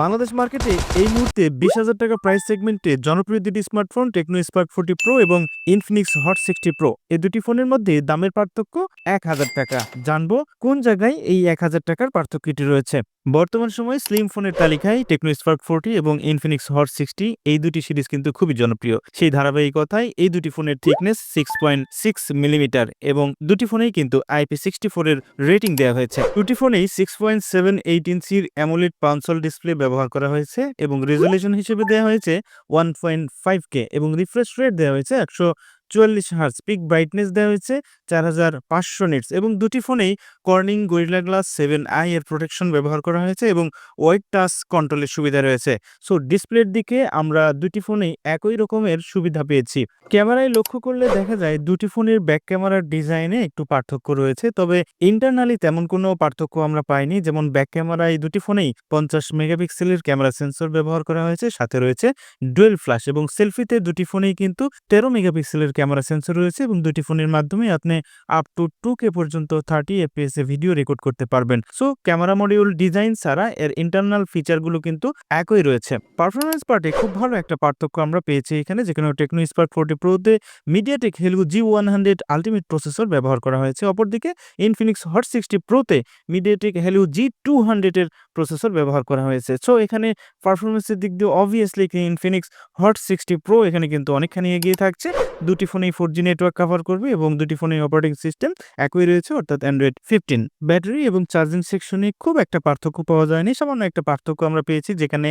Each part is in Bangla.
বাংলাদেশ মার্কেটে এই মুহূর্তে বিশ হাজার টাকা প্রাইস সেগমেন্টে জনপ্রিয় দুটি smartphone Tecno Spark forty Pro এবং ইনফিনিক্স হট সিক্সটি প্রো এই দুটি ফোনের মধ্যে দামের পার্থক্য এক হাজার টাকা। জানব কোন জায়গায় এই এক হাজার টাকার পার্থক্যটি রয়েছে। বর্তমান সময়ে স্লিম ফোনের তালিকায় টেকনো স্পার্ক ফোর্টি এবং ইনফিনিক্স হট সিক্সটি এই দুটি সিরিজ কিন্তু খুবই জনপ্রিয়। সেই ধারাবাহিকতায় এই দুটি ফোনের thickness six point six millimetre এবং দুটি ফোনেই কিন্তু আইপি সিক্সটি ফোরের রেটিং দেওয়া হয়েছে। দুটি ফোনেই সিক্স পয়েন্ট সেভেন এইট ইঞ্চির অ্যামোলেড পাঁচল ডিসপ্লে ব্যবহার করা হয়েছে এবং রেজলিউশন হিসেবে দেওয়া হয়েছে ওয়ান পয়েন্ট ফাইভ কে এবং রিফ্রেশ রেট দেওয়া হয়েছে একশো চুয়াল্লিশ হার্স পিক ব্রাইটনেস দেওয়া হয়েছে চার হাজার পাঁচশো নিটস এবং দুটি ফোনেই Corning Gorilla Glass seven i এর প্রোটেকশন ব্যবহার করা হয়েছে এবং ওয়াইট টাচ কন্ট্রোলের সুবিধা রয়েছে। সো ডিসপ্লের দিকে আমরা দুটি ফোনেই একই রকমের সুবিধা পেয়েছি। ক্যামেরায় লক্ষ্য করলে দেখা যায় দুটি ফোনের ব্যাক ক্যামেরার ডিজাইনে একটু পার্থক্য রয়েছে, তবে ইন্টারনালি তেমন কোনো পার্থক্য আমরা পাইনি। যেমন ব্যাক ক্যামেরায় দুটি ফোনেই পঞ্চাশ মেগাপিক্সেলের ক্যামেরা সেন্সর ব্যবহার করা হয়েছে, সাথে রয়েছে ডুয়েল ফ্ল্যাশ এবং সেলফিতে দুটি ফোনেই কিন্তু তেরো মেগাপিক্সেলের ক্যামেরা সেন্সর রয়েছে এবং দুটি ফোনের মাধ্যমে আপনি আপ টু টু কে পর্যন্ত থার্টি এফপিএস এ ভিডিও রেকর্ড করতে পারবেন। সো ক্যামেরা মডিউল ডিজাইন ছাড়া এর ইন্টারনাল ফিচারগুলো কিন্তু একই রয়েছে। পারফরমেন্স পার্টে খুব ভালো একটা পার্থক্য আমরা পেয়েছি এখানে যেখানে Tecno Spark forty প্রোতে MediaTek Helio G one hundred ultimate processor ব্যবহার করা হয়েছে। অপরদিকে ইনফিনিক্স হট সিক্সটি প্রোতে মিডিয়াটেক হেলু জি টু হান্ড্রেডের প্রসেসর ব্যবহার করা হয়েছে। সো এখানে পারফরমেন্সের দিক দিয়ে obviously Infinix Hot sixty Pro এখানে কিন্তু অনেকখানি এগিয়ে থাকছে। দুটি ফোনেই ফোর জি নেটওয়ার্ক কভার করবে এবং দুটি ফোনেই অপারেটিং সিস্টেম একই রয়েছে, অর্থাৎ অ্যান্ড্রয়েড ফিফটিন ব্যাটারি এবং চার্জিং সেকশনে খুব একটা পার্থক্য পাওয়া যায়নি। সামান্য একটা পার্থক্য আমরা পেয়েছি যেখানে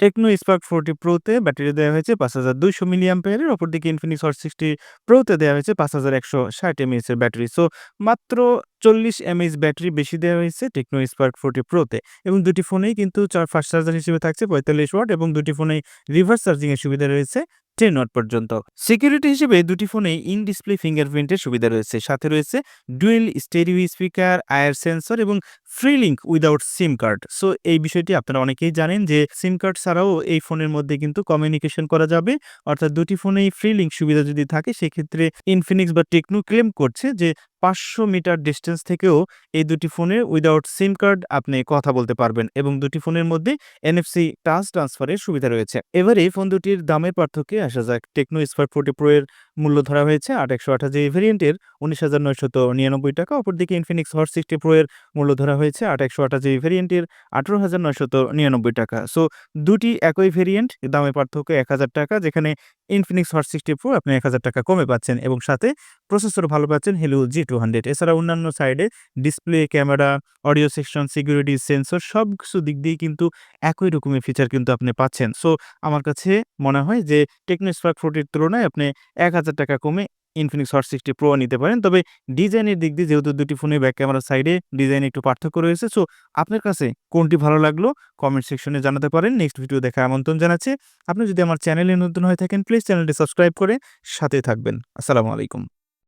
টেকনো স্পার্ক ফোরটি প্রোতে ব্যাটারি দেওয়া হয়েছে পাঁচ হাজার দুইশো মিলিয়াম পেয়ারের অপরদিকে ইনফিনিক্স হট সিক্সটি প্রোতে দেওয়া হয়েছে পাঁচ হাজার একশো ষাট এমএইচ এর ব্যাটারি সো মাত্র চল্লিশ এমএইচ ব্যাটারি বেশি দেওয়া হয়েছে টেকনো স্পার্ক ফোরটি প্রোতে এবং দুটি ফোনেই কিন্তু ফাস্ট চার্জার হিসেবে থাকছে পঁয়তাল্লিশ ওয়াট এবং দুটি ফোনেই রিভার্স চার্জিংয়ের সুবিধা রয়েছে টেন ওয়াট পর্যন্ত। সিকিউরিটি হিসেবে দুটি ফোনে ইন ডিসপ্লে ফিঙ্গারপ্রিন্টের সুবিধা রয়েছে। সাথে রয়েছে dual stereo speaker, IR sensor এবং free link without SIM card so এই বিষয়টি আপনারা অনেকেই জানেন যে সিম কার্ড ছাড়াও এই ফোনের মধ্যে কিন্তু কমিউনিকেশন করা যাবে। অর্থাৎ দুটি ফোনেই ফ্রি লিঙ্ক সুবিধা যদি থাকে, সেক্ষেত্রে ইনফিনিক্স বা টেকনো ক্লেম করছে যে পাঁচশো মিটার ডিস্টেন্স থেকেও এই দুটি ফোনে উইদাউট সিম কার্ড আপনি কথা বলতে পারবেন এবং দুটি ফোনের মধ্যে এনএফসি টাচ ট্রান্সফারের সুবিধা রয়েছে। এবারে এই ফোন দুটির দামের পার্থক্যে আসা যাক। টেকনো স্পার্ক ফোর্টি প্রো এর মূল্য ধরা হয়েছে আট একশো আঠাশি ভেরিয়েন্টের উনিশ হাজার নয়শত নিরানব্বই টাকা। অপরদিকে ইনফিনিক্স হট সিক্সটি প্রো এর মূল্য ধরা হয়েছে আট একশো আঠাশি ভেরিয়েন্টের আঠারো হাজার নয়শত নিরানব্বই টাকা। সো দুটি একই ভেরিয়েন্ট দামে পার্থক্য এক হাজার টাকা, যেখানে ইনফিনিক্স হট সিক্সটি প্রো আপনি এক হাজার টাকা কমে পাচ্ছেন এবং সাথে প্রসেসর ভালো পাচ্ছেন হেলু জি টু হান্ড্রেড এছাড়া অন্যান্য সাইডে display camera audio section security sensor সব কিছু দিক দিয়ে কিন্তু একই রকমের ফিচার কিন্তু আপনি পাচ্ছেন। সো আমার কাছে মনে হয় যে টেকনো স্পার্ক ফোর্টির তুলনায় আপনি এক হাজার টাকা কমে ইনফিনিক্স হট সিক্সটি প্রো নিতে পারেন। তবে ডিজাইনের দিক দিয়ে যেহেতু দুটি ফোনের ব্যাক ক্যামেরা সাইডে ডিজাইন একটু পার্থক্য রয়েছে সো আপনার কাছে কোনটি ভালো লাগল? কমেন্ট সেকশনে জানাতে পারেন। নেক্সট ভিডিও দেখা আমন্ত্রণ জানাচ্ছি। আপনি যদি আমার চ্যানেলে নতুন হয়ে থাকেন চ্যানেলটি সাবস্ক্রাইব করে সাথে থাকবেন। আসসালামু আলাইকুম।